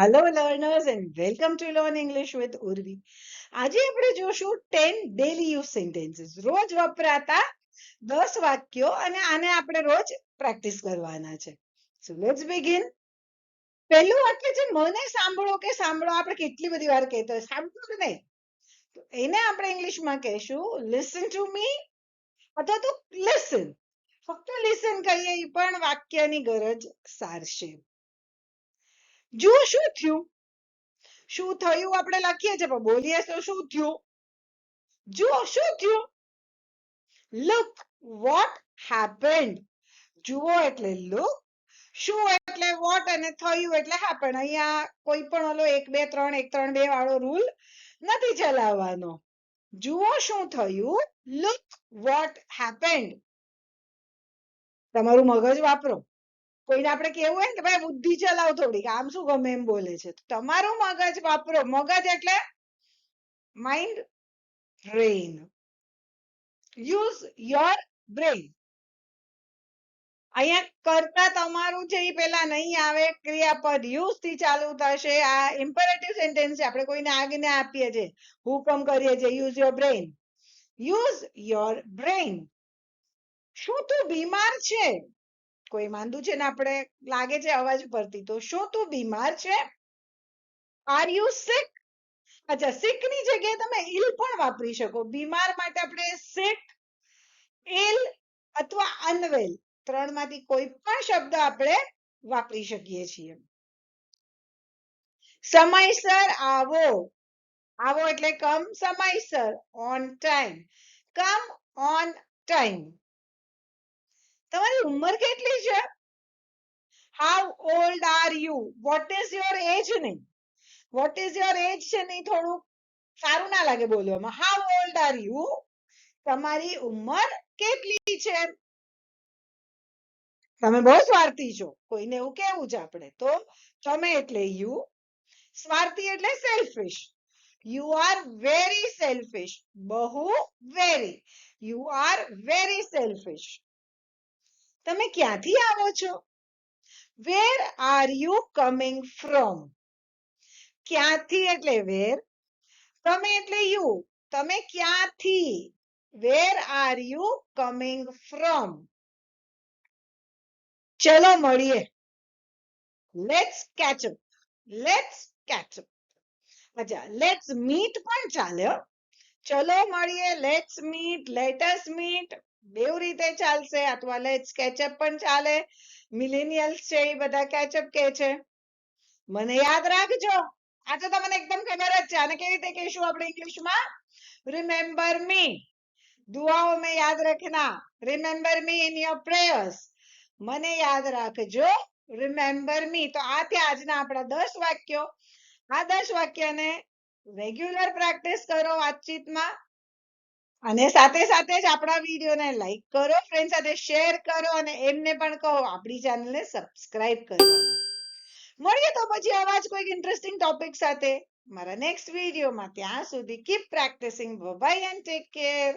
Hello learners and welcome to learn English with Urvi આજે આપણે જોશું 10 ડેલી યુઝ સેન્ટેન્સીસ રોજ વપરાતા 10 વાક્યો અને આને આપણે રોજ પ્રેક્ટિસ કરવાના છે. સો લેટ્સ બિગિન પહેલું વાક્ય છે, મને સાંભળો કે સાંભળો. આપણે કેટલી બધી વાર કહેતો હોય, સાંભળો નહીં? તો એને આપણે ઇંગ્લિશમાં કહેશું લિસન ટુ મી અથવા તો લિસન ફક્ત લિસન કહીએ એ પણ વાક્યની ગરજ સારશે. જુઓ શું થયું? શું થયું? આપણે લખીએ છીએ, પણ બોલીએ તો શું થયું? જુઓ શું થયું? લુક વોટ હેપન્ડ જુઓ એટલે લુક શું એટલે વોટ અને થયું એટલે હેપન અહીંયા કોઈ પણ ઓલો એક, બે, ત્રણ, એક, ત્રણ, બે વાળો રૂલ નથી ચલાવવાનો. જુઓ શું થયું? લુક વોટ હેપન્ડ તમારું મગજ વાપરો. કોઈને આપણે કેવું હોય કે ભાઈ બુદ્ધિ ચલાવ થોડીક, આમ શું ગમે એમ બોલે છે. તમારું મગજ વાપરો. મગજ એટલે mind brain use your brain અહીંયા કરતા તમારું છે એ પેલા નહીં આવે. ક્રિયાપદ યુઝથી ચાલુ થશે. આ ઇમ્પરેટિવ સેન્ટેન્સ છે. આપણે કોઈને આજ્ઞા આપીએ છીએ. હુકમ કરીએ છીએ. Use your brain use your brain શું તું બીમાર છે? કોઈ માંદું છે ને આપણે લાગે છે અવાજ પરથી. તો શું તું બીમાર છે? આર યુ સિક અચ્છા સિકની જગ્યાએ તમે ઇલ પણ વાપરી શકો. બીમાર માટે આપણે સિક ઇલ અથવા અનવેલ ત્રણમાંથી કોઈ પણ શબ્દ આપણે વાપરી શકીએ છીએ. સમયસર આવો. આવો એટલે કમ સમયસર on time come on time તમારી ઉંમર કેટલી છે? How old are you what is your age નહીં વોટ ઇઝ યોર એજ છે નહીં થોડું? સારું ના લાગે બોલવામાં. હાઉ ઓલ્ડ આર યુ તમારી ઉંમર કેટલી છે? તમે બહુ સ્વાર્થી છો. કોઈને એવું કેવું છે આપણે તો? તમે એટલે યુ સ્વાર્થી એટલે selfish you are very selfish બહુ very you are very selfish તમે ક્યાંથી આવો છો? Where are you coming from ક્યાંથી એટલે વેર તમે એટલે યુ તમે ક્યાંથી? Where are you coming from ચલો મળીએ. Let's catch up let's catch up અચ્છા લેટ્સ મીટ પણ ચાલે હો. ચલો મળીએ. લેટ્સ મીટ લેટસ મીટ બેવ રીતે ચાલશે અથવા લેટ્સ કેચઅપ પણ ચાલે, મિલેનિયલ્સ છે એ બધા કેચઅપ કે છે. મને યાદ રાખજો, આ તો તમને એકદમ ખબર જ છે અને કેવી રીતે કહીશું આપણે ઇંગ્લિશમાં? રિમેમ્બર મી દુઆઓ મેં યાદ રખના. Remember me in your prayers મને યાદ રાખજો રિમેમ્બર મી તો આ ત્યાં આજના આપણા દસ વાક્યો. આ દસ વાક્યને રેગ્યુલર પ્રેક્ટિસ કરો વાતચીતમાં. અને સાથે સાથે જ આપણા વિડીયોને લાઈક કરો ફ્રેન્ડ સાથે શેર કરો અને એમને પણ કહો આપણી ચેનલને સબસ્ક્રાઇબ કરવાનું. મળીએ તો પછી આવા જ કોઈક ઇન્ટરેસ્ટિંગ ટોપિક સાથે. મારા નેક્સ્ટ વિડીયોમાં ત્યાં સુધી keep practicing bye and take care